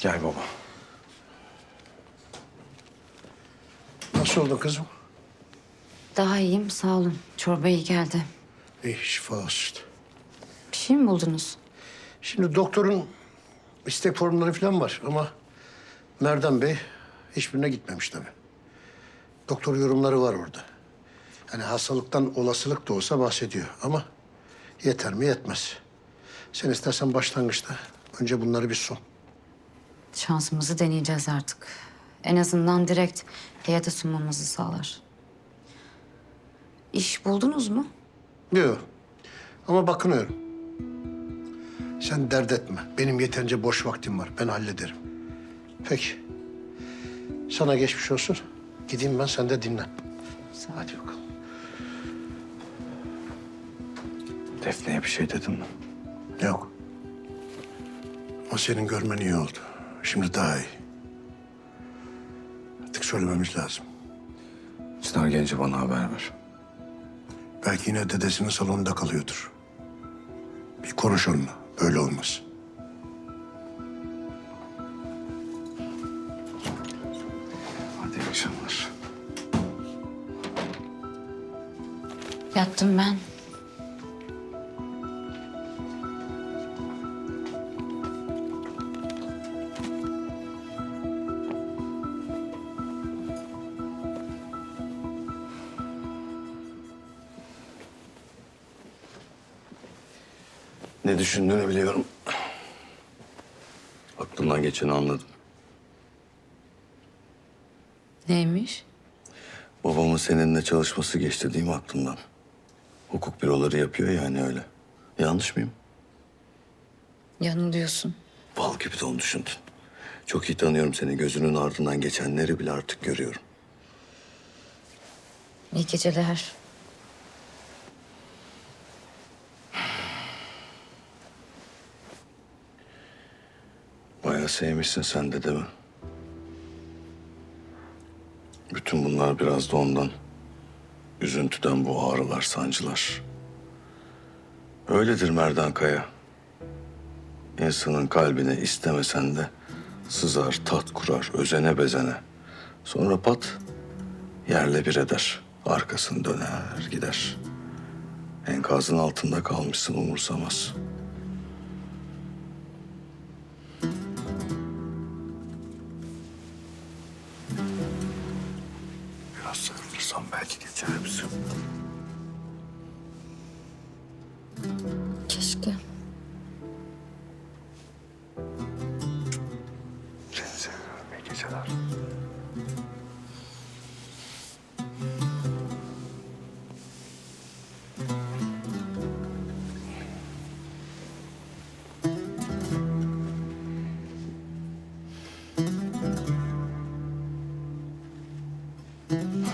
Gel baba. Nasıl oldun kızım? Daha iyiyim sağ olun. Çorba iyi geldi. İyi şifa olsun. Bir şey mi buldunuz? Şimdi doktorun istek formları falan var ama Merdan Bey hiçbirine gitmemiş tabii. Doktor yorumları var orada. Yani hastalıktan olasılık da olsa bahsediyor ama yeter mi yetmez. Sen istersen başlangıçta önce bunları bir sun. Şansımızı deneyeceğiz artık. En azından direkt heyete sunmamızı sağlar. İş buldunuz mu? Yok ama bakınıyorum. Sen dert etme. Benim yeterince boş vaktim var. Ben hallederim. Peki. Sana geçmiş olsun. Gideyim ben sen de dinlen. Hadi bakalım. Defne'ye bir şey dedin mi? Yok. Ama senin görmen iyi oldu. Şimdi daha iyi. Artık söylememiz lazım. Çınar Genci bana haber ver. Belki yine dedesinin salonunda kalıyordur. Bir konuş onunla. Böyle olmaz. Hadi iyi akşamlar. Yattım ben. Ne düşündüğünü biliyorum. Aklından geçeni anladım. Neymiş? Babamın seninle çalışması geçti değil mi aklından? Hukuk büroları yapıyor yani öyle. Yanlış mıyım? Yanılıyorsun. Bal gibi de onu düşündün. Çok iyi tanıyorum seni. Gözünün ardından geçenleri bile artık görüyorum. İyi geceler. Bayağı sevmişsin sen de değil mi? Bütün bunlar biraz da ondan. Üzüntüden bu ağrılar, sancılar. Öyledir Merdan Kaya. İnsanın kalbine istemesen de sızar, tat kurar, özene bezene. Sonra pat yerle bir eder. Arkasını döner gider. Enkazın altında kalmışsın umursamaz. Biraz sarılırsam belki geçer misin? Keşke. Seni seviyorum. İyi geceler. Mm-hmm.